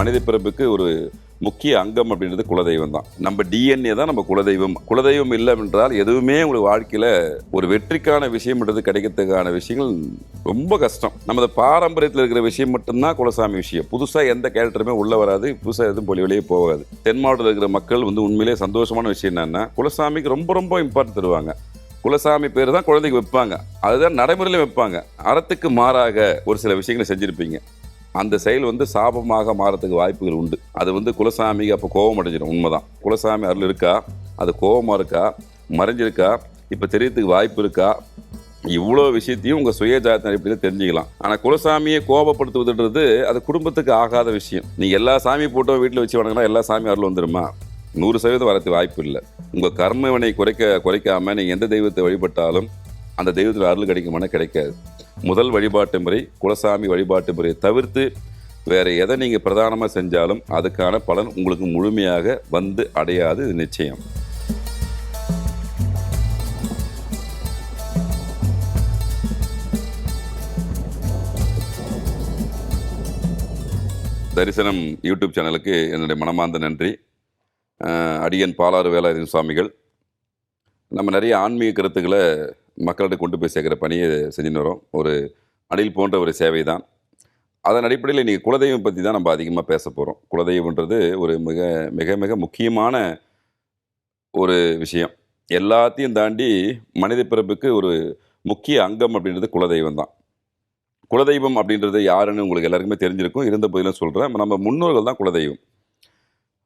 மனித பிறப்புக்கு ஒரு முக்கிய அங்கம் அப்படின்றது குலதெய்வம் தான். நம்ம டிஎன்ஏ தான் நம்ம குலதெய்வம். குலதெய்வம் இல்லை என்றால் எதுவுமே உங்களுக்கு வாழ்க்கையில் ஒரு வெற்றிக்கான விஷயம்ன்றது கிடைக்கிறதுக்கான விஷயங்கள் ரொம்ப கஷ்டம். நமது பாரம்பரியத்தில் இருக்கிற விஷயம் மட்டும்தான் குலசாமி விஷயம். புதுசாக எந்த கேரக்டருமே உள்ளே வராது புதுசாக எதுவும் போலி வெளியே போகாது. தென் மாவட்டத்தில் இருக்கிற மக்கள் வந்து உண்மையிலே சந்தோஷமான விஷயம் என்னென்னா குலசாமிக்கு ரொம்ப ரொம்ப இம்பார்ட்டன்ட் தருவாங்க. குலசாமி பேர் தான் குழந்தைக்கு வைப்பாங்க. அதுதான் நடைமுறையில் வைப்பாங்க. அறத்துக்கு மாறாக ஒரு சில விஷயங்களை செஞ்சுருப்பீங்க. அந்த செயல் வந்து சாபமாக மாறத்துக்கு வாய்ப்புகள் உண்டு. அது வந்து குலசாமிக்கு அப்போ கோபம் அடைஞ்சிடும் உண்மைதான். குலசாமி அருள் இருக்கா? அது கோபமாக இருக்கா? மறைஞ்சிருக்கா? இப்போ தெரியறதுக்கு வாய்ப்பு இருக்கா? இவ்வளோ விஷயத்தையும் உங்கள் சுயஜாத்தின் அடிப்படையில் தெரிஞ்சுக்கலாம். ஆனால் குலசாமியை கோபப்படுத்துவதுன்றது அது குடும்பத்துக்கு ஆகாத விஷயம். நீ எல்லா சாமி போட்டோ வீட்டில் வச்சு வணங்கினா எல்லா சாமி அருள் வந்துருமா? நூறு சதவீதம் வரதுக்கு வாய்ப்பு இல்லை. உங்கள் கர்மவினை குறைக்க குறைக்காமல் நீங்கள் எந்த தெய்வத்தை வழிபட்டாலும் அந்த தெய்வத்தில் அருள் கிடைக்குமானா கிடைக்காது. முதல் வழிபாட்டு முறை குலசாமி வழிபாட்டு முறையை தவிர்த்து வேறு எதை நீங்கள் பிரதானமாக செஞ்சாலும் அதுக்கான பலன் உங்களுக்கு முழுமையாக வந்து அடையாது இது நிச்சயம். தரிசனம் யூடியூப் சேனலுக்கு என்னுடைய மனமார்ந்த நன்றி. அடியன் பாலாறு வேலாயுதன் சுவாமிகள். நம்ம நிறைய ஆன்மீக கருத்துக்களை மக்கள்கிட்ட கொண்டு போய் சேர்க்குற பணியை செஞ்சுன்னு வரோம். ஒரு அணில் போன்ற ஒரு சேவை தான் அதன் அடிப்படையில் இன்றைக்கி குலதெய்வம் பற்றி தான் நம்ம அதிகமாக பேச போகிறோம் குலதெய்வம்ன்றது ஒரு மிக மிக மிக முக்கியமான ஒரு விஷயம். எல்லாத்தையும் தாண்டி மனித பிறப்புக்கு ஒரு முக்கிய அங்கம் அப்படின்றது குலதெய்வம் தான் குலதெய்வம் அப்படின்றது யாருன்னு உங்களுக்கு எல்லாருக்குமே தெரிஞ்சிருக்கும். இருந்த போதிலும் சொல்கிறேன் நம்ம முன்னோர்கள் தான் குலதெய்வம்.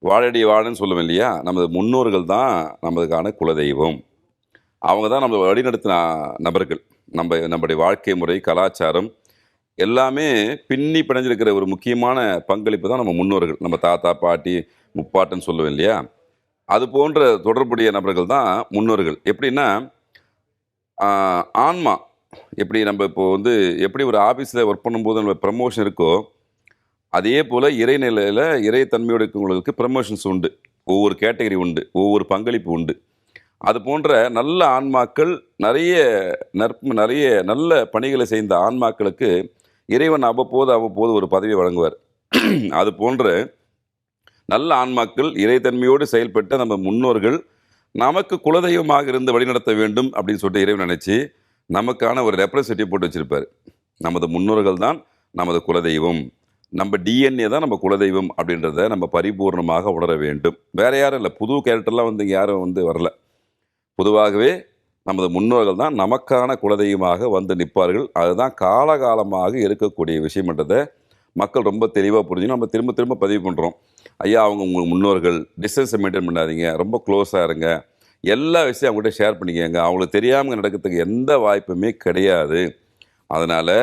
வாழடி வாழன்னு சொல்லுவேன் இல்லையா? நமது முன்னோர்கள் தான் நமதுக்கான குலதெய்வம். அவங்க தான் நம்ம வழிநடத்தின நபர்கள். நம்ம நம்முடைய வாழ்க்கை முறை கலாச்சாரம் எல்லாமே பின்னி பிணைஞ்சிருக்கிற ஒரு முக்கியமான பங்களிப்பு தான் நம்ம முன்னோர்கள். நம்ம தாத்தா பாட்டி முப்பாட்டன்னு சொல்லுவேன் இல்லையா? அது போன்ற தொடர்புடைய நபர்கள் தான் முன்னோர்கள். எப்படின்னா ஆன்மா எப்படி நம்ம இப்போ வந்து எப்படி ஒரு ஆஃபீஸில் ஒர்க் பண்ணும்போது நம்ம ப்ரமோஷன் இருக்கோ அதே போல் இறைநிலையில் இறைத்தன்மையோடு இருக்கிறவங்களுக்கு ப்ரமோஷன்ஸ் உண்டு. ஒவ்வொரு கேட்டகரி உண்டு. ஒவ்வொரு பங்களிப்பு உண்டு. அது போன்ற நல்ல ஆன்மாக்கள் நிறைய நற்பு நிறைய நல்ல பணிகளை செய்த ஆன்மாக்களுக்கு இறைவன் அவ்வப்போது அவ்வப்போது ஒரு பதவி வழங்குவார். அது போன்ற நல்ல ஆன்மாக்கள் இறைத்தன்மையோடு செயல்பட்ட நம்ம முன்னோர்கள் நமக்கு குலதெய்வமாக இருந்து வழிநடத்த வேண்டும் அப்படின்னு சொல்லிட்டு இறைவன் நினச்சி நமக்கான ஒரு ரெப்ரசன்டேட்டிவ் போட்டு வச்சுருப்பார். நமது முன்னோர்கள் தான் நமது குலதெய்வம். நம்ம டிஎன்ஏ தான் நம்ம குலதெய்வம் அப்படின்றத நம்ம பரிபூர்ணமாக உணர வேண்டும். வேறு யாரும் இல்லை. புது கேரக்டர்லாம் வந்து யாரும் வந்து வரல. பொதுவாகவே நமது முன்னோர்கள் தான் நமக்கான குலதெய்வமாக வந்து நிற்பார்கள். அதுதான் காலகாலமாக இருக்கக்கூடிய விஷயம்ன்றதை மக்கள் ரொம்ப தெளிவாக புரிஞ்சு நம்ம திரும்ப திரும்ப பதிவு பண்ணுறோம் ஐயா அவங்க உங்கள் முன்னோர்கள் டிஸ்டன்ஸை மெயின்டைன் பண்ணாதீங்க. ரொம்ப க்ளோஸாக இருங்க. எல்லா விஷயம் அவங்ககிட்ட ஷேர் பண்ணிக்கங்க. அவங்களுக்கு தெரியாமல் நடக்கிறதுக்கு எந்த வாய்ப்புமே கிடையாது. அதனால்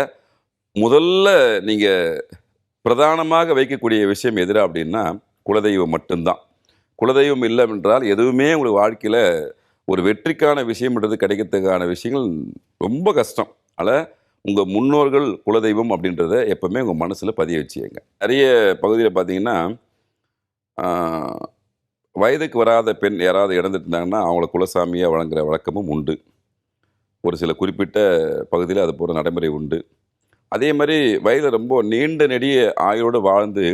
முதல்ல நீங்கள் பிரதானமாக வைக்கக்கூடிய விஷயம் எதிராக அப்படின்னா குலதெய்வம் மட்டும்தான். குலதெய்வம் இல்லை என்றால் எதுவுமே உங்களுக்கு வாழ்க்கையில் ஒரு வெற்றிக்கான விஷயம்ன்றது கிடைக்கிறதுக்கான விஷயங்கள் ரொம்ப கஷ்டம். அதில் உங்கள் முன்னோர்கள் குலதெய்வம் அப்படின்றத எப்பவுமே உங்கள் மனசில் பதிய வச்சுங்க நிறைய பகுதியில் பார்த்தீங்கன்னா வயதுக்கு வராத பெண் யாராவது இறந்துட்டு இருந்தாங்கன்னா அவங்கள குலசாமியாக வழங்குற வழக்கமும் உண்டு. ஒரு சில குறிப்பிட்ட பகுதியில் அது போகிற நடைமுறை உண்டு. அதே மாதிரி வயது ரொம்ப நீண்ட நெடிய ஆயுளோடு வாழ்ந்து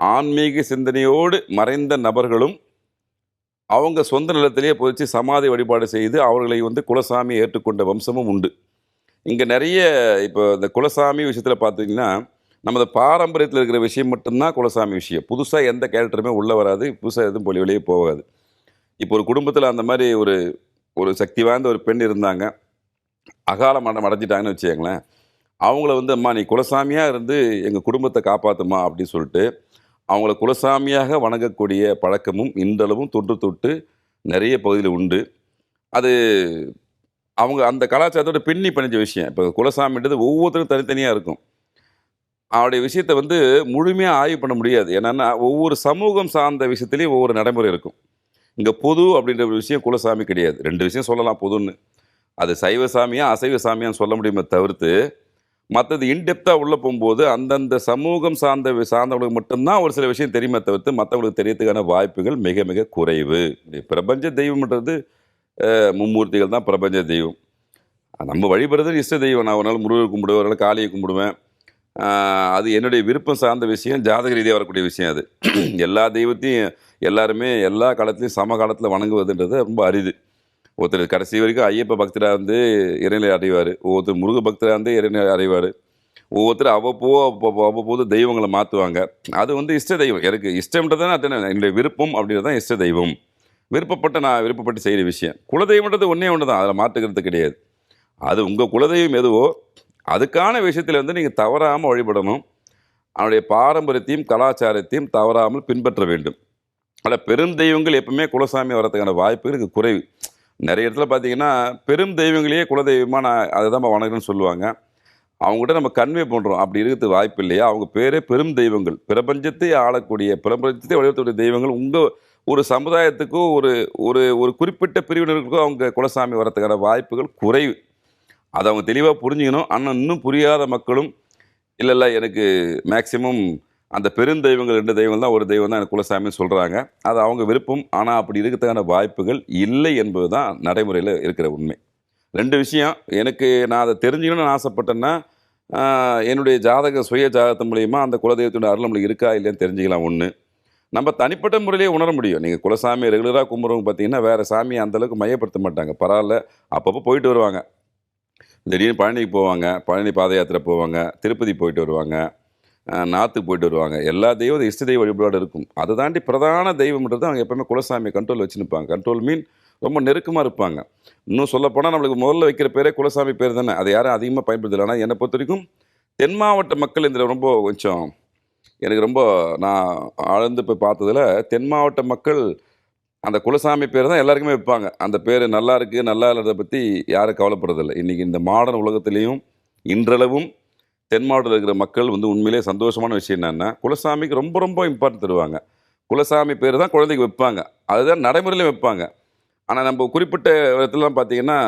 ஆன்மீக சிந்தனையோடு மறைந்த நபர்களும் அவங்க சொந்த நிலத்திலேயே போச்சு சமாதி வழிபாடு செய்து அவர்களை வந்து குலசாமி ஏற்றுக்கொண்ட வம்சமும் உண்டு. இங்கே நிறைய இப்போ இந்த குலசாமி விஷயத்தில் பார்த்தீங்கன்னா நமது பாரம்பரியத்தில் இருக்கிற விஷயம் மட்டும்தான் குலசாமி விஷயம். புதுசாக எந்த கேரக்டருமே உள்ளே வராது புதுசாக எதுவும் பொலி வெளியே போகாது. இப்போ ஒரு குடும்பத்தில் அந்த மாதிரி ஒரு ஒரு சக்தி வாய்ந்த ஒரு பெண் இருந்தாங்க. அகால மரணம் அடைஞ்சிட்டாங்கன்னு வச்சுக்கோங்களேன். அவங்கள வந்து அம்மா நீ குலசாமியாக இருந்து எங்கள் குடும்பத்தை காப்பாற்றுமா அப்படின்னு சொல்லிட்டு அவங்கள குலசாமியாக வணங்கக்கூடிய பழக்கமும் இன்றளவும் தொன்று தொட்டு நிறைய பகுதியில் உண்டு. அது அவங்க அந்த கலாச்சாரத்தோட பின்னி பணிஞ்ச விஷயம். இப்போ குலசாமின்றது ஒவ்வொருத்தரும் தனித்தனியாக இருக்கும். அவருடைய விஷயத்தை வந்து முழுமையாக ஆய்வு பண்ண முடியாது. என்னென்னா ஒவ்வொரு சமூகம் சார்ந்த விஷயத்துலேயும் ஒவ்வொரு நடைமுறை இருக்கும். இங்கே பொது அப்படின்ற ஒரு விஷயம் குலசாமி கிடையாது. ரெண்டு விஷயம் சொல்லலாம் பொதுன்னு. அது சைவ சாமியாக அசைவ சாமியான்னு சொல்ல முடியுமே தவிர்த்து மற்றது இன்டெப்த்தாக உள்ளே போகும்போது அந்தந்த சமூகம் சார்ந்த சார்ந்தவங்களுக்கு மட்டும்தான் ஒரு சில விஷயம் தெரியுமே தவிர்த்து மற்றவங்களுக்கு தெரியறதுக்கான வாய்ப்புகள் மிக மிக குறைவு. பிரபஞ்ச தெய்வம்ன்றது மும்மூர்த்திகள் தான் பிரபஞ்ச தெய்வம். நம்ம வழிபடுறது இஷ்ட தெய்வம். நான் ஒரு நாள் முருகர் கும்பிடுவேன் ஒரு நாள் காளியை கும்பிடுவேன். அது என்னுடைய விருப்பம் சார்ந்த விஷயம் ஜாதக ரீதியாக வரக்கூடிய விஷயம் அது. எல்லா தெய்வத்தையும் எல்லாருமே எல்லா காலத்துலையும் சம காலத்தில் வணங்குவதுன்றது ரொம்ப அரிது. ஒருத்தர் கடைசி வரைக்கும் ஐயப்ப பக்தராக இருந்து இறைநிலை அடைவார். ஒவ்வொருத்தர் முருக பக்தராக இருந்து இறைநிலை அடைவார். ஒவ்வொருத்தர் அவ்வப்போ அவ்வப்போது தெய்வங்களை மாற்றுவாங்க அது வந்து இஷ்ட தெய்வம். எனக்கு இஷ்டம்ன்றது தான் அத்தனை. என்னுடைய விருப்பம் அப்படின்றது தான் இஷ்ட தெய்வம். விருப்பப்பட்ட நான் விருப்பப்பட்டு செய்கிற விஷயம். குலதெய்வம்ன்றது ஒன்றே ஒன்று தான். அதில் மாற்றுக்கிறது கிடையாது. அது உங்கள் குலதெய்வம் எதுவோ அதுக்கான விஷயத்தில் வந்து நீங்கள் தவறாமல் வழிபடணும். அவனுடைய பாரம்பரியத்தையும் கலாச்சாரத்தையும் தவறாமல் பின்பற்ற வேண்டும். அதில் பெருந்தெய்வங்கள் எப்பவுமே குலசாமி வரதுக்கான வாய்ப்பு எனக்கு குறைவு. நிறைய இடத்துல பார்த்தீங்கன்னா பெரும் தெய்வங்களையே குலதெய்வமாக நான் அதை தான் வணக்கம்னு சொல்லுவாங்க. அவங்ககிட்ட நம்ம கன்வே பண்ணுறோம் அப்படி இருக்கிறதுக்கு வாய்ப்பு இல்லையா? அவங்க பேரே பெரும் தெய்வங்கள். பிரபஞ்சத்தை ஆளக்கூடிய பிரபஞ்சத்தை வழிபடக்கூடிய தெய்வங்கள். உங்கள் ஒரு சமுதாயத்துக்கோ ஒரு ஒரு ஒரு குறிப்பிட்ட பிரிவினருக்கோ அவங்க குலசாமி வரத்துக்கான வாய்ப்புகள் குறைவு. அதை அவங்க தெளிவாக புரிஞ்சுக்கணும். ஆனால் இன்னும் புரியாத மக்களும் இல்லை இல்லை எனக்கு மேக்சிமம் அந்த பெருந்தெய்வங்கள் ரெண்டு தெய்வம் தான் ஒரு தெய்வம் தான் எனக்கு குலசாமின்னு சொல்கிறாங்க அது அவங்க விருப்பம். ஆனால் அப்படி இருக்கிறதுக்கான வாய்ப்புகள் இல்லை என்பது தான் நடைமுறையில் இருக்கிற உண்மை. ரெண்டு விஷயம் எனக்கு நான் அதை தெரிஞ்சுக்கணும்னு ஆசைப்பட்டேன்னா என்னுடைய ஜாதக சுய ஜாதகத்து மூலியமா அந்த குலதெய்வத்தினுடைய அருள் நம்மளுக்கு இருக்கா இல்லையான்னு தெரிஞ்சுக்கலாம் ஒன்று நம்ம தனிப்பட்ட முறையிலேயே உணர முடியும். நீங்கள் குலசாமி ரெகுலராக கும்பிட்றவங்க பார்த்தீங்கன்னா வேறு சாமியை அந்தளவுக்கு மையப்படுத்த மாட்டாங்க. பரவாயில்ல. அப்பப்போ போயிட்டு வருவாங்க. திடீர்னு பழனிக்கு போவாங்க. பழனி பாத யாத்திரை போவாங்க. திருப்பதி போயிட்டு வருவாங்க. நாற்று போயிட்டு வருவாங்க. எல்லா தெய்வம் இஷ்ட தெய்வ வழிபாடு இருக்கும். அதை தாண்டி பிரதான தெய்வம்ன்றது அவங்க எப்பவுமே குலசாமியை கண்ட்ரோல் வச்சுருப்பாங்க. கண்ட்ரோல் மீன் ரொம்ப நெருக்கமாக இருப்பாங்க. இன்னும் சொல்லப்போனால் நம்மளுக்கு முதல்ல வைக்கிற பேரே குலசாமி பேர் தானே. அதை யாரும் அதிகமாக பயன்படுத்தலை. ஆனால் என்னை பொறுத்த வரைக்கும் தென் மாவட்ட மக்கள் இதில் ரொம்ப கொஞ்சம் எனக்கு ரொம்ப நான் ஆழ்ந்து போய் பார்த்ததுல தென் மாவட்ட மக்கள் அந்த குலசாமி பேர் தான் எல்லாருக்குமே வைப்பாங்க. அந்த பேர் நல்லா இருக்குது நல்லா இல்லாததை பற்றி யாரும் கவலைப்படுறதில்லை. இன்றைக்கி இந்த மாடர்ன் உலகத்துலேயும் இன்றளவும் தென் மாவட்டத்தில் இருக்கிற மக்கள் வந்து உண்மையிலேயே சந்தோஷமான விஷயம் என்னென்னா குலசாமிக்கு ரொம்ப ரொம்ப இம்பார்ட்டன்ட் தருவாங்க. குலசாமி பேர் தான் குழந்தைக்கு வைப்பாங்க. அதுதான் நடைமுறையிலும் வைப்பாங்க. ஆனால் நம்ம குறிப்பிட்ட இடத்துலலாம் பார்த்திங்கன்னா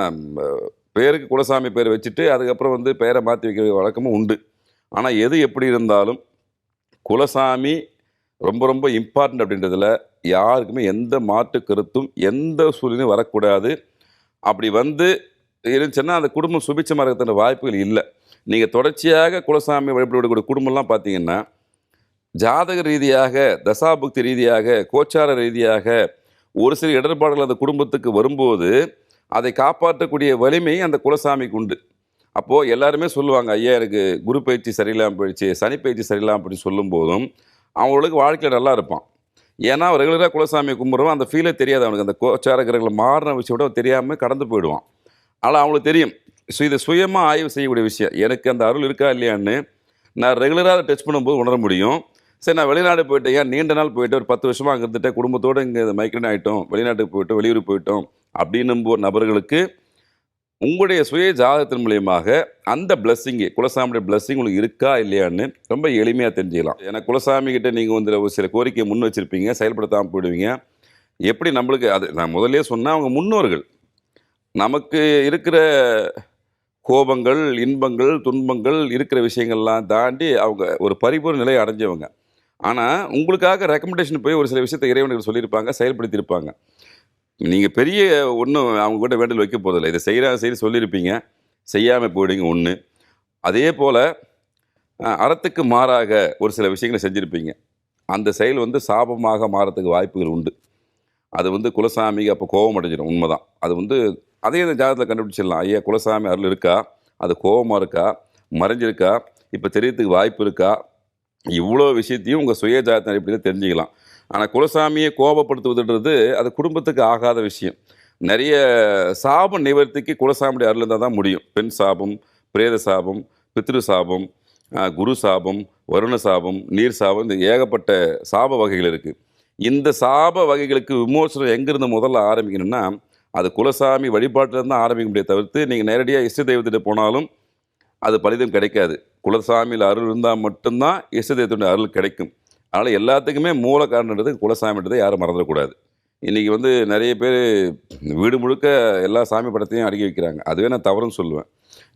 பேருக்கு குலசாமி பேர் வச்சுட்டு அதுக்கப்புறம் வந்து பெயரை மாற்றி வைக்கிற வழக்கமும் உண்டு. ஆனால் எது எப்படி இருந்தாலும் குலசாமி ரொம்ப ரொம்ப இம்பார்ட்டன்ட் அப்படின்றதுல யாருக்குமே எந்த மாற்று கருத்தும் எந்த சூழ்நிலையும் வரக்கூடாது. அப்படி வந்து இருந்துச்சுன்னா அந்த குடும்பம் சுபிச்சமாக இருக்கிறதுன வாய்ப்புகள் இல்லை. நீங்கள் தொடர்ச்சியாக குலசாமி வழிபடக்கூடிய குடும்பம்லாம் பார்த்தீங்கன்னா ஜாதக ரீதியாக தசாபுக்தி ரீதியாக கோச்சார ரீதியாக ஒரு சில இடர்பாடுகள் அந்த குடும்பத்துக்கு வரும்போது அதை காப்பாற்றக்கூடிய வலிமை அந்த குலசாமிக்கு உண்டு. அப்போது எல்லாருமே சொல்லுவாங்க ஐயா எனக்கு குரு பயிற்சி சரியில்லாமல் போயிடுச்சு சனி பயிற்சி சரியில்லாமல் அப்படின்னு சொல்லும் போதும் அவங்களுக்கு வாழ்க்கையில் நல்லா இருப்பான். ஏன்னா ரெகுலராக குலசாமியை கும்பிட்றவன் அந்த ஃபீலே தெரியாது அவனுக்கு. அந்த கோச்சார கிரகங்கள் மாறின விஷயம் கூட தெரியாமல் கடந்து போயிடுவான். ஆனால் அவங்களுக்கு தெரியும். ஸோ இதை சுயமாக ஆய்வு செய்யக்கூடிய விஷயம். எனக்கு அந்த அருள் இருக்கா இல்லையான்னு நான் ரெகுலராக அதை டச் பண்ணும்போது உணர முடியும். சரி நான் வெளிநாடு போயிட்டேன். ஏன் நீண்ட நாள் போயிட்டு ஒரு பத்து வருஷமாக அங்கே இருந்துட்டேன். குடும்பத்தோடு இங்கே மைக்ரேன் ஆகிட்டோம் வெளிநாட்டுக்கு போயிட்டோம். வெளியூர் போயிட்டோம். அப்படின்னும்போ நபர்களுக்கு உங்களுடைய சுய ஜாதகத்தின் மூலியமாக அந்த பிளஸ்ஸிங்கு குலசாமியுடைய பிளஸ்ஸிங் உங்களுக்கு இருக்கா இல்லையான்னு ரொம்ப எளிமையாக தெரிஞ்சுக்கலாம். ஏன்னா குலசாமி கிட்டே நீங்கள் வந்து ஒரு சில கோரிக்கையை முன் வச்சிருப்பீங்க. செயல்படுத்தாமல் போயிடுவீங்க. எப்படி நம்மளுக்கு அது நான் முதல்லயே சொன்னால் அவங்க முன்னோர்கள். நமக்கு இருக்கிற கோபங்கள் இன்பங்கள் துன்பங்கள் இருக்கிற விஷயங்கள்லாம் தாண்டி அவங்க ஒரு பரிபூர்ண நிலையை அடைஞ்சவங்க. ஆனால் உங்களுக்காக ரெக்கமெண்டேஷன் போய் ஒரு சில விஷயத்தை இறைவனுக்கு சொல்லியிருப்பாங்க செயல்படுத்தியிருப்பாங்க. நீங்கள் பெரிய ஒன்றும் அவங்க கூட வேண்டல் வைக்க போதில்லை இதை செய்கிறா செய்து சொல்லியிருப்பீங்க. செய்யாமல் போயிடுங்க ஒன்று அதே போல் அறத்துக்கு மாறாக ஒரு சில விஷயங்களை செஞ்சுருப்பீங்க. அந்த செயல் வந்து சாபமாக மாறத்துக்கு வாய்ப்புகள் உண்டு. அது வந்து குலசாமிக்கு அப்போ கோபம் அடைஞ்சிடும் உண்மைதான். அது வந்து அதே இந்த ஜாதகத்தில் கண்டுபிடிச்சிடலாம். ஐயா குலசாமி அருள் இருக்கா? அது கோபமாக இருக்கா? மறைஞ்சிருக்கா? இப்போ தெரியறதுக்கு வாய்ப்பு இருக்கா? இவ்வளோ விஷயத்தையும் உங்கள் சுய ஜாதகத்தின் அடிப்படையில் தெரிஞ்சுக்கலாம். ஆனால் குலசாமியை கோபப்படுத்துவதுன்றது அது குடும்பத்துக்கு ஆகாத விஷயம். நிறைய சாப நிவர்த்திக்கு குலசாமியுடைய அருள் இருந்தால் தான் முடியும். பெண் சாபம் பிரேத சாபம் பித்ரு சாபம் குரு சாபம் வருண சாபம் நீர் சாபம் இந்த ஏகப்பட்ட சாப வகைகள் இருக்குது இந்த சாப வகைகளுக்கு விமோசனம் எங்கேருந்து முதல்ல ஆரம்பிக்கணும்னா அது குலசாமி வழிபாட்டில் தான் ஆரம்பிக்க முடியாது தவிர்த்து நீங்கள் நேரடியாக இஷ்ட தெய்வத்திட்ட போனாலும் அது பலிதம் கிடைக்காது. குலசாமியில் அருள் இருந்தால் மட்டும்தான் இஷ்ட தெய்வத்துடைய அருள் கிடைக்கும். அதனால் எல்லாத்துக்குமே மூல காரணன்றது குலசாமின்றதை யாரும் மறந்துடக்கூடாது. இன்றைக்கி வந்து நிறைய பேர் வீடு முழுக்க எல்லா சாமி படத்தையும் அடுக்கி வைக்கிறாங்க. அதுவே நான் தவறுன்னு சொல்லுவேன்.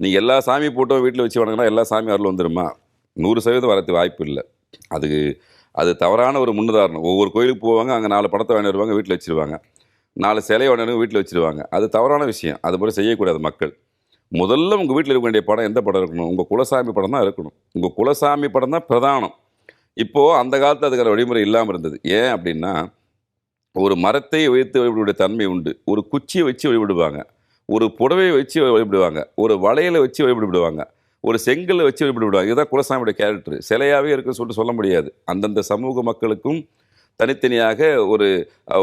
நீங்கள் எல்லா சாமி போட்டோம் வீட்டில் வச்சு வணங்கினா எல்லா சாமி அருள் வந்துருமா? நூறு சதவீதம் வரது வாய்ப்பு இல்லை. அதுக்கு அது தவறான ஒரு முன்னுதாரணம். ஒவ்வொரு கோயிலுக்கு போவாங்க அங்கே நாலு படத்தை வாங்கி வருவாங்க வீட்டில் வச்சுருவாங்க. நாலு சிலையை உடனே வீட்டில் வச்சுருவாங்க. அது தவறான விஷயம். அது போல செய்யக்கூடாது மக்கள். முதல்ல உங்கள் வீட்டில் இருக்க வேண்டிய படம் எந்த படம் இருக்கணும்? உங்கள் குலசாமி படம் தான் இருக்கணும். உங்கள் குலசாமி படம் தான் பிரதானம். இப்போது அந்த காலத்தில் அதுக்கான வழிமுறை இல்லாமல் இருந்தது. ஏன் அப்படின்னா ஒரு மரத்தை வைத்து வழிபடக்கூடிய தன்மை உண்டு. ஒரு குச்சியை வச்சு வழிபடுவாங்க. ஒரு புடவையை வச்சு வழிபடுவாங்க. ஒரு வளையலை வச்சு வழிபடுவாங்க. ஒரு செங்கலை வச்சு வழிபடுவாங்க. இதுதான் குலசாமியோட கேரக்டர் சிலையாகவே இருக்குன்னு சொல்லிட்டு சொல்ல முடியாது. அந்தந்த சமூக மக்களுக்கும் தனித்தனியாக ஒரு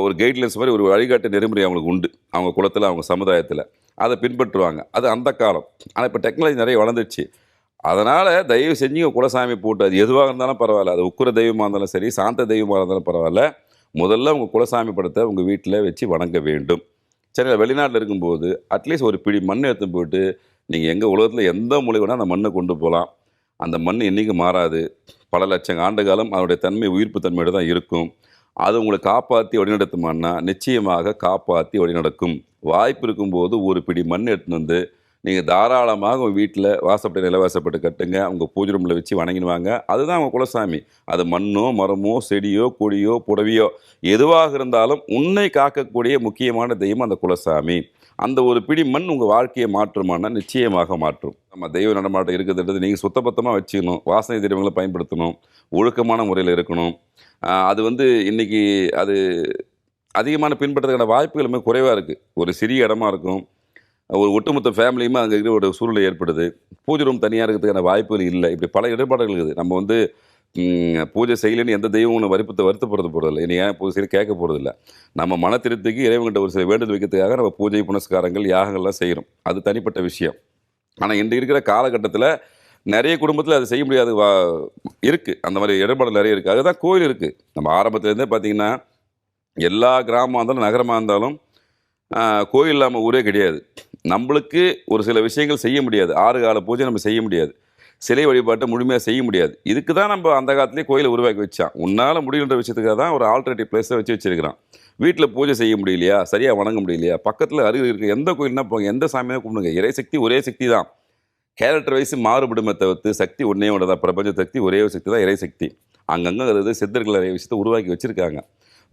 ஒரு கைட்லைன்ஸ் மாதிரி ஒரு வழிகாட்டு நெறிமுறை அவங்களுக்கு உண்டு. அவங்க குளத்தில் அவங்க சமுதாயத்தில். அதை பின்பற்றுவாங்க. அது அந்த காலம். ஆனால் இப்போ டெக்னாலஜி நிறைய வளர்ந்துருச்சு அதனால் தயவு செஞ்சு குலசாமி போட்டு அது எதுவாக இருந்தாலும் பரவாயில்ல. அது உக்குர தெய்வமாக இருந்தாலும் சரி சாந்த தெய்வமாக இருந்தாலும் பரவாயில்ல. முதல்ல உங்கள் குலசாமி படத்தை உங்கள் வீட்டில் வச்சு வணங்க வேண்டும். சரி வெளிநாட்டில் இருக்கும்போது அட்லீஸ்ட் ஒரு பிடி மண் எடுத்து போயிட்டு நீங்கள் எங்கள் உலகத்தில் எந்த மூலை வேணால் அந்த மண்ணை கொண்டு போகலாம். அந்த மண் என்றைக்கும் மாறாது. பல லட்சம் ஆண்டு காலம் அதனுடைய தன்மை உயிர்ப்பு தன்மையோடு தான் இருக்கும். அது உங்களை காப்பாற்றி வழிநடத்துமான்னா நிச்சயமாக காப்பாற்றி வழிநடக்கும். வாய்ப்பு இருக்கும்போது ஒரு பிடி மண் எடுத்துன்னு வந்து நீங்கள் தாராளமாக உங்கள் வீட்டில் வாசப்பட்டு நிலவாசப்பட்டு கட்டுங்க. அவங்க பூஜை ரூமில் வச்சு வணங்கிடுவாங்க. அதுதான் அவங்க குலசாமி. அது மண்ணோ மரமோ செடியோ கொடியோ புடவையோ எதுவாக இருந்தாலும் உன்னை காக்கக்கூடிய முக்கியமான தெய்வம் அந்த குலசாமி. அந்த ஒரு பிடி மண் உங்கள் வாழ்க்கையை மாற்றுமானா நிச்சயமாக மாற்றும். நம்ம தெய்வ நடமாட்டம் இருக்கிறது நீங்கள் சுத்தபத்தமாக வச்சுக்கணும். வாசனை திரவங்களை பயன்படுத்தணும். ஒழுக்கமான முறையில் இருக்கணும். அது வந்து இன்றைக்கி அது அதிகமான பின்பற்றதுக்கான வாய்ப்புகள் மிக குறைவாக இருக்குது ஒரு சிறிய இடமா இருக்கும். ஒரு ஒட்டுமொத்த ஃபேமிலியுமே அங்கே இருக்கிற ஒரு சூழ்நிலை ஏற்படுது. பூஜை ரூம் தனியாக இருக்கிறதுக்கான வாய்ப்புகள் இல்லை. இப்படி பல இடர்பாடுகள் இருக்குது. நம்ம வந்து பூஜை செய்யலைன்னு எந்த தெய்வம் ஒன்று வருப்பத்தை வருத்தப்படுறது போகிறதில்ல இனி ஏன் பூஜை செய்ய கேட்க போகிறதில்ல நம்ம மன திருப்திக்கு இறைவன்கிட்ட ஒரு சில வேண்டுதல் வைக்கிறதுக்காக நம்ம பூஜை புனஸ்காரங்கள் யாகங்கள்லாம் செய்கிறோம் அது தனிப்பட்ட விஷயம். ஆனால் இன்று இருக்கிற காலகட்டத்தில் நிறைய குடும்பத்தில் அதை செய்ய முடியாது வா இருக்குது அந்த மாதிரி இடர்பாடு நிறைய இருக்குது அதுதான் கோயில் இருக்குது நம்ம ஆரம்பத்துலேருந்தே பார்த்தீங்கன்னா எல்லா கிராமமாக இருந்தாலும் நகரமாக இருந்தாலும் கோயில் இல்லாமல் ஊரே கிடையாது. நம்மளுக்கு ஒரு சில விஷயங்கள் செய்ய முடியாது. ஆறு கால பூஜை நம்ம செய்ய முடியாது. சிலை வழிபாட்டை முழுமையாக செய்ய முடியாது. இதுக்கு தான் நம்ம அந்த காலத்துலேயே கோயிலை உருவாக்கி வச்சான். உன்னால் முடியுன்ற விஷயத்துக்காக தான் ஒரு ஆல்டர்னேட்டிவ் பிளேஸை வச்சு வச்சுருக்கிறான். வீட்டில் பூஜை செய்ய முடியலையா? சரியாக வணங்க முடியலையா? பக்கத்தில் அருகில் இருக்க எந்த கோயில்னா போங்க எந்த சாமியாக கும்பிடுங்க. இறை சக்தி ஒரே சக்தி தான். கேரக்டர் வைஸ் மாறுபடுமே தவிர்த்து சக்தி ஒன்றே ஒன்று தான் பிரபஞ்ச சக்தி ஒரே ஒரு சக்தி தான் இறை சக்தி. அங்கங்கே அது சித்தர்கள் நிறைய விஷயத்தை உருவாக்கி வச்சுருக்காங்க.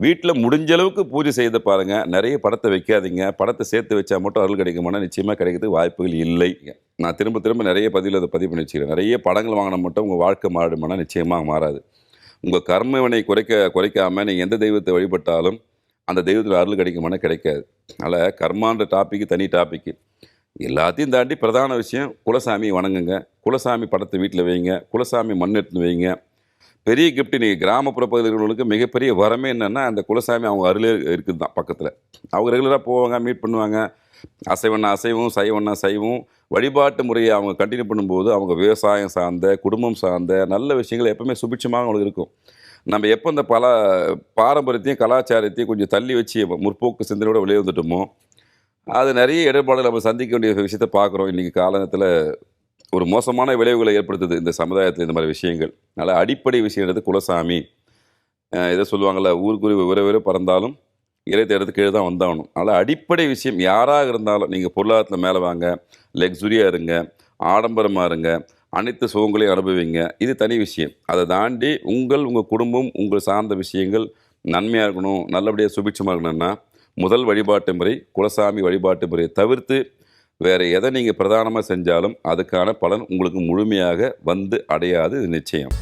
வீட்டில் முடிஞ்ச அளவுக்கு பூஜை செய்து பாருங்கள் நிறைய படத்தை வைக்காதீங்க. படத்தை சேர்த்து வச்சா மட்டும் அருள் கிடைக்குமானா நிச்சயமாக கிடைக்கிறதுக்கு வாய்ப்புகள் இல்லை. நான் திரும்ப திரும்ப நிறைய பதிவில் அதை பதிவு பண்ணி வச்சுக்கிறேன். நிறைய படங்கள் வாங்கினா மட்டும் உங்கள் வாழ்க்கை மாறுமானா நிச்சயமாக மாறாது. உங்கள் கர்மவினை குறைக்க குறைக்காமல் நீங்கள் எந்த தெய்வத்தை வழிபட்டாலும் அந்த தெய்வத்தில் அருள் கிடைக்குமானா கிடைக்காது. அதனால் கர்மான்ற டாப்பிக்கு தனி டாப்பிக்கு எல்லாத்தையும் தாண்டி பிரதான விஷயம் குலசாமி வணங்குங்க. குலசாமி படத்தை வீட்டில் வைங்க. குலசாமி மண் எடுத்து வைங்க. பெரிய கிஃப்ட் இன்றைக்கி கிராமப்புற பகுதிகளுக்கு மிகப்பெரிய வரமே என்னென்னா அந்த குலசாமி அவங்க அருளே இருக்குது தான் பக்கத்தில். அவங்க ரெகுலராக போவாங்க மீட் பண்ணுவாங்க. அசைவண்ணா அசைவும் சைவண்ணா சைவம். வழிபாட்டு முறையை அவங்க கண்டினியூ பண்ணும்போது அவங்க விவசாயம் சார்ந்த குடும்பம் சார்ந்த நல்ல விஷயங்கள் எப்போவுமே சுபிட்சமாக அவங்களுக்கு இருக்கும். நம்ம எப்போ இந்த பல பாரம்பரியத்தையும் கலாச்சாரத்தையும் கொஞ்சம் தள்ளி வச்சு முற்போக்கு சிந்தனையோடு வெளியே வந்துட்டோமோ அது நிறைய இடர்பாடுகள் நம்ம சந்திக்க வேண்டிய விஷயத்தை பார்க்குறோம். இன்றைக்கி காலத்தில் ஒரு மோசமான விளைவுகளை ஏற்படுத்துது இந்த சமுதாயத்தில் இந்த மாதிரி விஷயங்கள். அதனால் அடிப்படை விஷயன்றது குலசாமி. அஹ் இதை சொல்லுவாங்கள்ல ஊருக்குரிய விர பறந்தாலும் இறை தேடத்துக்கு கீழே தான் வந்தாகணும். அதனால் அடிப்படை விஷயம் யாராக இருந்தாலும் நீங்கள் பொருளாதாரத்தில் மேலே வாங்க லக்ஸுரியாக இருங்க ஆடம்பரமாக இருங்க அனைத்து சுகங்களையும் அனுபவிங்க. இது தனி விஷயம். அதை தாண்டி உங்கள் உங்கள் குடும்பம் உங்கள் சார்ந்த விஷயங்கள் நன்மையாக இருக்கணும் நல்லபடியாக சுபிட்சமாக இருக்கணும்னா முதல் வழிபாட்டு முறை குலசாமி வழிபாட்டு முறையை தவிர்த்து வேறு எதை நீங்கள் பிரதானமாக செஞ்சாலும் அதுக்கான பலன் உங்களுக்கு முழுமையாக வந்து அடையாது இது நிச்சயம்.